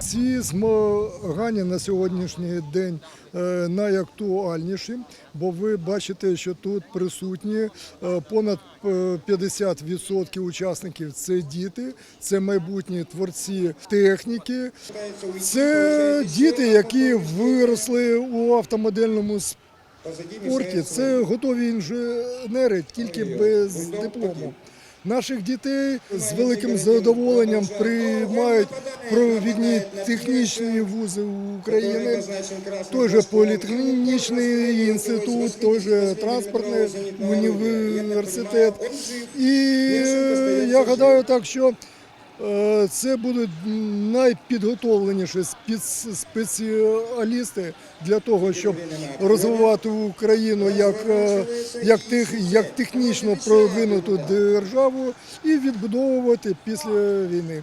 Ці змагання на сьогоднішній день е, найактуальніші, бо ви бачите, що тут присутні е, понад е, 50% учасників це діти, це майбутні творці техніки. Це діти, які виросли у автомодельному спорті. Це готові інженери, тільки без диплому. Наших дітей з великим задоволенням приймають провідні технічні вузи України, той же політехнічний інститут, той же транспортний університет. І е, я гадаю так, що це будуть найпідготовленіші спец- спеціалісти для того, щоб розвивати Україну як, е, як, тих, як технічно продвинуту державу і відбудовувати після війни.